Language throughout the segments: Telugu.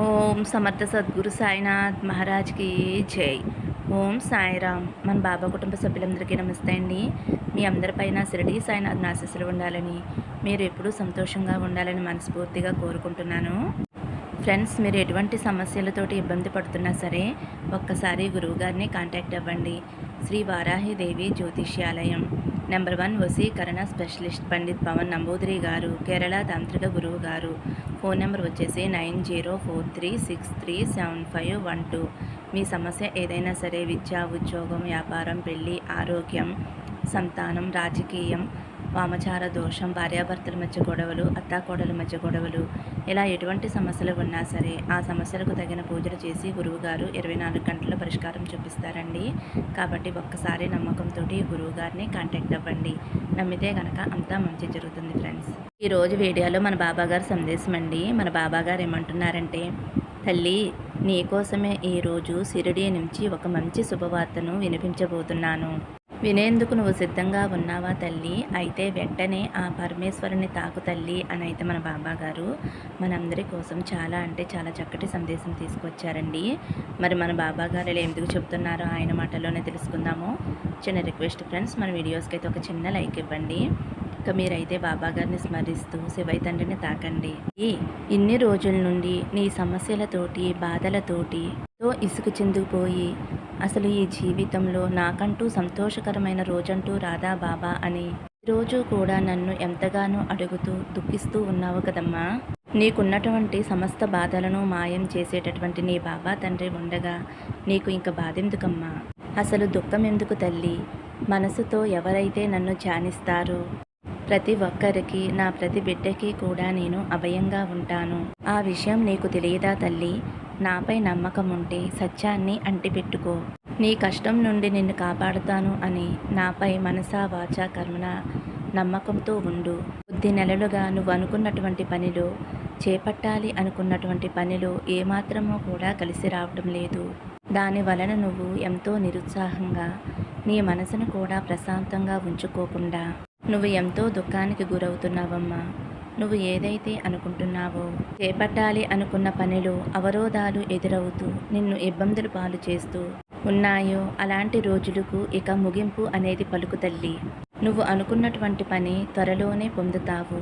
ఓం సమర్థ సద్గురు సాయినాథ్ మహారాజ్కి జై. ఓం సాయిరామ్. మన బాబా కుటుంబ సభ్యులందరికీ నమస్తే అండి. మీ అందరిపైన శిరడి సాయినాథ్ ఆశీస్సులు ఉండాలని మీరు ఎప్పుడూ సంతోషంగా ఉండాలని మనస్ఫూర్తిగా కోరుకుంటున్నాను. ఫ్రెండ్స్ మీరు ఎటువంటి సమస్యలతోటి ఇబ్బంది పడుతున్నా సరే ఒక్కసారి గురువుగారిని కాంటాక్ట్ అవ్వండి. శ్రీ వారాహిదేవి జ్యోతిష్యాలయం. నెంబర్ వన్ వసీకరణ స్పెషలిస్ట్ పండిత్ పవన్ నంబూదిరి గారు కేరళ తాంత్రిక గురువు గారు. ఫోన్ నెంబర్ వచ్చేసి nine zero four three six three seven five one two. మీ సమస్య ఏదైనా సరే విద్య ఉద్యోగం వ్యాపారం పెళ్ళి ఆరోగ్యం సంతానం రాజకీయం వామచార దోషం భార్యాభర్తల మధ్య గొడవలు అత్తాకోడల మధ్య గొడవలు ఇలా ఎటువంటి సమస్యలు ఉన్నా సరే ఆ సమస్యలకు తగిన పూజలు చేసి గురువుగారు ఇరవై నాలుగు గంటల పరిష్కారం చూపిస్తారండి. కాబట్టి ఒక్కసారి నమ్మకంతో గురువుగారిని కాంటాక్ట్ అవ్వండి. నమ్మితే కనుక అంతా మంచి జరుగుతుంది ఫ్రెండ్స్. ఈరోజు వీడియోలో మన బాబాగారు సందేశం అండి. మన బాబాగారు ఏమంటున్నారంటే తల్లి నీకోసమే ఈరోజు సిరిడి నుంచి ఒక మంచి శుభవార్తను వినిపించబోతున్నాను. వినేందుకు నువ్వు సిద్ధంగా ఉన్నావా తల్లి? అయితే వెంటనే ఆ పరమేశ్వరుని తాకు తల్లి అని అయితే మన బాబా గారు మనందరి కోసం చాలా అంటే చాలా చక్కటి సందేశం తీసుకొచ్చారండి. మరి మన బాబా గారు ఇలా ఎందుకు చెప్తున్నారో ఆయన మాటల్లోనే తెలుసుకుందాము. చిన్న రిక్వెస్ట్ ఫ్రెండ్స్ మన వీడియోస్కి అయితే ఒక చిన్న లైక్ ఇవ్వండి. ఇక మీరైతే బాబాగారిని స్మరిస్తూ శివై తండ్రిని తాకండి. ఇన్ని రోజుల నుండి నీ సమస్యలతోటి బాధలతోటి ఇసుకు చెందుకుపోయి అసలు ఈ జీవితంలో నాకంటూ సంతోషకరమైన రోజంటూ రాదా బాబా అని రోజు కూడా నన్ను ఎంతగానో అడుగుతూ దుఃఖిస్తూ ఉన్నావు కదమ్మా. నీకున్నటువంటి సమస్త బాధలను మాయం చేసేటటువంటి నీ బాబా తండ్రి ఉండగా నీకు ఇంక బాధెందుకమ్మా? అసలు దుఃఖం ఎందుకు తల్లి? మనసుతో ఎవరైతే నన్ను ధ్యానిస్తారో ప్రతి ఒక్కరికి నా ప్రతి బిడ్డకి కూడా నేను అభయంగా ఉంటాను. ఆ విషయం నీకు తెలియదా తల్లి? నాపై నమ్మకం ఉంటే సత్యాన్ని అంటిపెట్టుకో. నీ కష్టం నుండి నిన్ను కాపాడుతాను అని నాపై మనసా వాచా కర్మన నమ్మకంతో ఉండు. కొద్ది నెలలుగా నువ్వు అనుకున్నటువంటి పనిలో చేపట్టాలి అనుకున్నటువంటి పనిలో ఏమాత్రమో కూడా కలిసి రావటం లేదు. దాని వలన నువ్వు ఎంతో నిరుత్సాహంగా నీ మనసును కూడా ప్రశాంతంగా ఉంచుకోకుండా నువ్వు ఎంతో దుఃఖానికి గురవుతున్నావమ్మా. నువ్వు ఏదైతే అనుకుంటున్నావో చేపట్టాలి అనుకున్న పనిలో అవరోధాలు ఎదురవుతూ నిన్ను ఇబ్బందులు పాలు చేస్తూ ఉన్నాయో అలాంటి రోజులకు ఇక ముగింపు అనేది పలుకు తల్లి. నువ్వు అనుకున్నటువంటి పని త్వరలోనే పొందుతావు.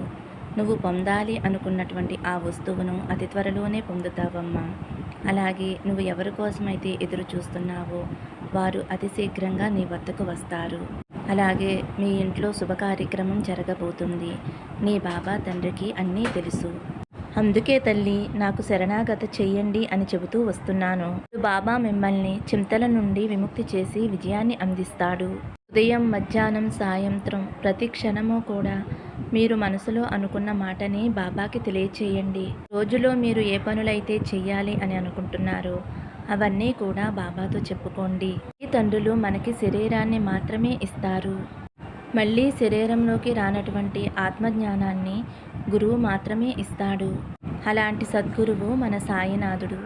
నువ్వు పొందాలి అనుకున్నటువంటి ఆ వస్తువును అతి త్వరలోనే పొందుతావమ్మా. అలాగే నువ్వు ఎవరి కోసమైతే ఎదురు చూస్తున్నావో వారు అతి శీఘ్రంగా నీ వద్దకు వస్తారు. అలాగే మీ ఇంట్లో శుభ కార్యక్రమం జరగబోతుంది. నీ బాబా తండ్రికి అన్నీ తెలుసు. అందుకే తల్లి నాకు శరణాగత చెయ్యండి అని చెబుతూ వస్తున్నాను. బాబా మిమ్మల్ని చింతల నుండి విముక్తి చేసి విజయాన్ని అందిస్తాడు. ఉదయం మధ్యాహ్నం సాయంత్రం ప్రతి క్షణము కూడా మీరు మనసులో అనుకున్న మాటని బాబాకి తెలియచేయండి. రోజులో మీరు ఏ పనులైతే చెయ్యాలి అని అనుకుంటున్నారో అవన్నీ కూడా బాబాతో చెప్పుకోండి. ఈ తండ్రులు మనకి శరీరాన్ని మాత్రమే ఇస్తారు. మళ్ళీ శరీరంలోకి రానటువంటి ఆత్మజ్ఞానాన్ని గురువు మాత్రమే ఇస్తాడు. అలాంటి సద్గురువు మన సాయినాథుడు.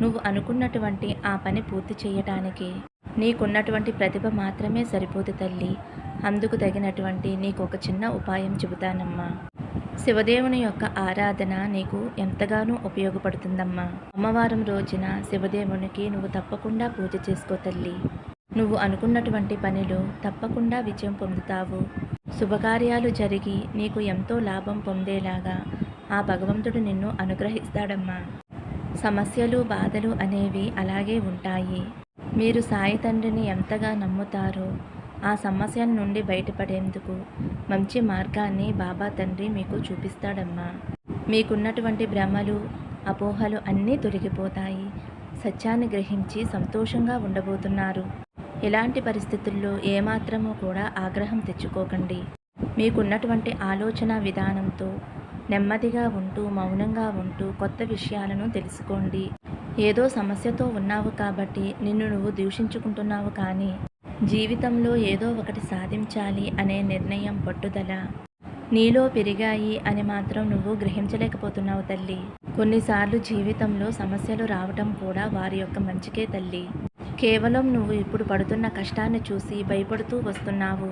నువ్వు అనుకున్నటువంటి ఆ పని పూర్తి చేయటానికి నీకున్నటువంటి ప్రతిభ మాత్రమే సరిపోదు తల్లి. అందుకు తగినటువంటి నీకు ఒక చిన్న ఉపాయం చెబుతానమ్మా. శివదేవుని యొక్క ఆరాధన నీకు ఎంతగానో ఉపయోగపడుతుందమ్మా. అమ్మవారం రోజున శివదేవునికి నువ్వు తప్పకుండా పూజ చేసుకో తల్లి. నువ్వు అనుకున్నటువంటి పనిలో తప్పకుండా విజయం పొందుతావు. శుభకార్యాలు జరిగి నీకు ఎంతో లాభం పొందేలాగా ఆ భగవంతుడు నిన్ను అనుగ్రహిస్తాడమ్మా. సమస్యలు బాధలు అనేవి అలాగే ఉంటాయి. మీరు సాయి తండ్రిని ఎంతగా నమ్ముతారో ఆ సమస్య నుండి బయటపడేందుకు మంచి మార్గాన్ని బాబా తండ్రి మీకు చూపిస్తాడమ్మా. మీకున్నటువంటి భ్రమలు అపోహలు అన్నీ తొలగిపోతాయి. సత్యాన్ని గ్రహించి సంతోషంగా ఉండబోతున్నారు. ఇలాంటి పరిస్థితుల్లో ఏమాత్రమూ కూడా ఆగ్రహం తెచ్చుకోకండి. మీకున్నటువంటి ఆలోచన విధానంతో నెమ్మదిగా ఉంటూ మౌనంగా ఉంటూ కొత్త విషయాలను తెలుసుకోండి. ఏదో సమస్యతో ఉన్నావు కాబట్టి నిన్ను నువ్వు దూషించుకుంటున్నావు కానీ జీవితంలో ఏదో ఒకటి సాధించాలి అనే నిర్ణయం పట్టుదల. నీలో పెరిగాయి అని మాత్రం నువ్వు గ్రహించలేకపోతున్నావు తల్లి. కొన్నిసార్లు జీవితంలో సమస్యలు రావటం కూడా వారి యొక్క మంచికే తల్లి. కేవలం నువ్వు ఇప్పుడు పడుతున్న కష్టాన్ని చూసి భయపడుతూ వస్తున్నావు.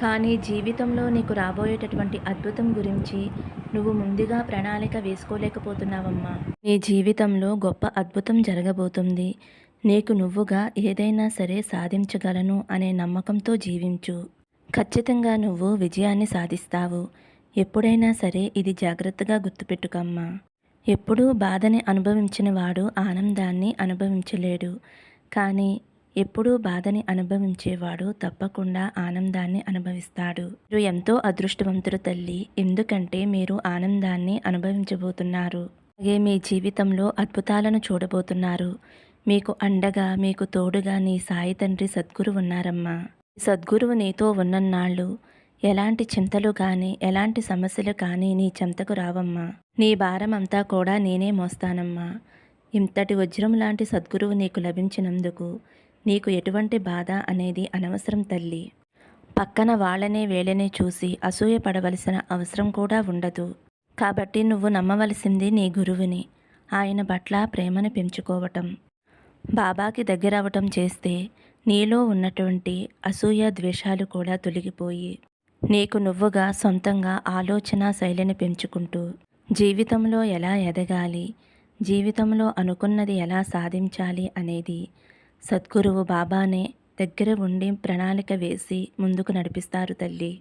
కానీ జీవితంలో నీకు రాబోయేటటువంటి అద్భుతం గురించి నువ్వు ముందుగా ప్రణాళిక వేసుకోలేకపోతున్నావమ్మా. నీ జీవితంలో గొప్ప అద్భుతం జరగబోతుంది. నీకు నువ్వుగా ఏదైనా సరే సాధించగలను అనే నమ్మకంతో జీవించు. ఖచ్చితంగా నువ్వు విజయాన్ని సాధిస్తావు. ఎప్పుడైనా సరే ఇది జాగ్రత్తగా గుర్తుపెట్టుకమ్మా. ఎప్పుడూ బాధని అనుభవించిన వాడు ఆనందాన్ని అనుభవించలేడు. కానీ ఎప్పుడూ బాధని అనుభవించేవాడు తప్పకుండా ఆనందాన్ని అనుభవిస్తాడు. మీరు ఎంతో అదృష్టవంతుడు తల్లి. ఎందుకంటే మీరు ఆనందాన్ని అనుభవించబోతున్నారు. అలాగే మీ జీవితంలో అద్భుతాలను చూడబోతున్నారు. మీకు అండగా మీకు తోడుగా నీ సాయి తండ్రి సద్గురు ఉన్నారమ్మా. సద్గురువు నీతో ఉన్నన్నాళ్ళు ఎలాంటి చింతలు కానీ ఎలాంటి సమస్యలు కానీ నీ చెంతకు రావమ్మా. నీ భారం అంతా కూడా నేనే మోస్తానమ్మా. ఇంతటి వజ్రం లాంటి సద్గురువు నీకు లభించినందుకు నీకు ఎటువంటి బాధ అనేది అనవసరం తల్లి. పక్కన వాళ్ళనే వేళనే చూసి అసూయ పడవలసిన అవసరం కూడా ఉండదు. కాబట్టి నువ్వు నమ్మవలసింది నీ గురువుని ఆయన పట్ల ప్రేమను పెంచుకోవటం. బాబాకి దగ్గరవటం చేస్తే నీలో ఉన్నటువంటి అసూయ ద్వేషాలు కూడా తొలగిపోయి నీకు నువ్వుగా సొంతంగా ఆలోచన శైలిని పెంచుకుంటూ జీవితంలో ఎలా ఎదగాలి జీవితంలో అనుకున్నది ఎలా సాధించాలి అనేది సద్గురువు బాబానే దగ్గర ఉండి ప్రణాళిక వేసి ముందుకు నడిపిస్తారు తల్లి.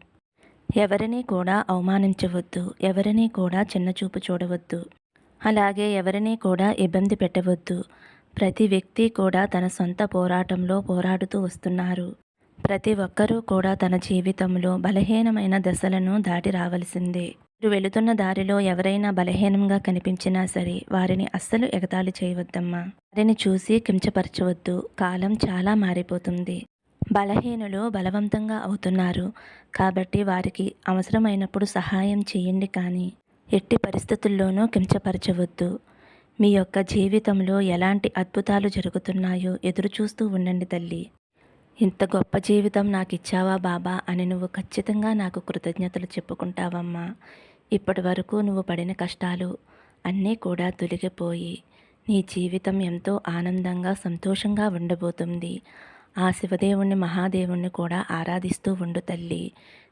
ఎవరిని కూడా అవమానించవద్దు ఎవరిని కూడా చిన్నచూపు చూడవద్దు. అలాగే ఎవరిని కూడా ఇబ్బంది పెట్టవద్దు. ప్రతి వ్యక్తి కూడా తన సొంత పోరాటంలో పోరాడుతూ వస్తున్నారు. ప్రతి ఒక్కరూ కూడా తన జీవితంలో బలహీనమైన దశలను దాటి రావలసిందే. మీరు వెళుతున్న దారిలో ఎవరైనా బలహీనంగా కనిపించినా సరే వారిని అస్సలు ఎగతాళి చేయవద్దమ్మా. వారిని చూసి కించపరచవద్దు. కాలం చాలా మారిపోతుంది. బలహీనులు బలవంతంగా అవుతున్నారు. కాబట్టి వారికి అవసరమైనప్పుడు సహాయం చేయండి కానీ ఎట్టి పరిస్థితుల్లోనూ కించపరచవద్దు. మీ యొక్క జీవితంలో ఎలాంటి అద్భుతాలు జరుగుతున్నాయో ఎదురు చూస్తూ ఉండండి తల్లి. ఇంత గొప్ప జీవితం నాకు ఇచ్చావా బాబా అని నువ్వు ఖచ్చితంగా నాకు కృతజ్ఞతలు చెప్పుకుంటావమ్మా. ఇప్పటి వరకు నువ్వు పడిన కష్టాలు అన్నీ కూడా తొలగిపోయి నీ జీవితం ఎంతో ఆనందంగా సంతోషంగా ఉండబోతుంది. ఆ శివదేవుణ్ణి మహాదేవుణ్ణి కూడా ఆరాధిస్తూ ఉండు తల్లి.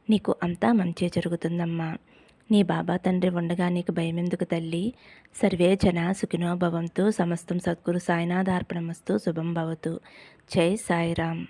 నీకు అంతా మంచి జరుగుతుందమ్మా. నీ బాబా తండ్రి ఉండగా నీకు భయమెందుకు తల్లి? సర్వే జన సుఖినోభవంతు సమస్తం సద్గురు సాయినాథార్పణమస్తు శుభం భవతు. జై సాయిరామ్.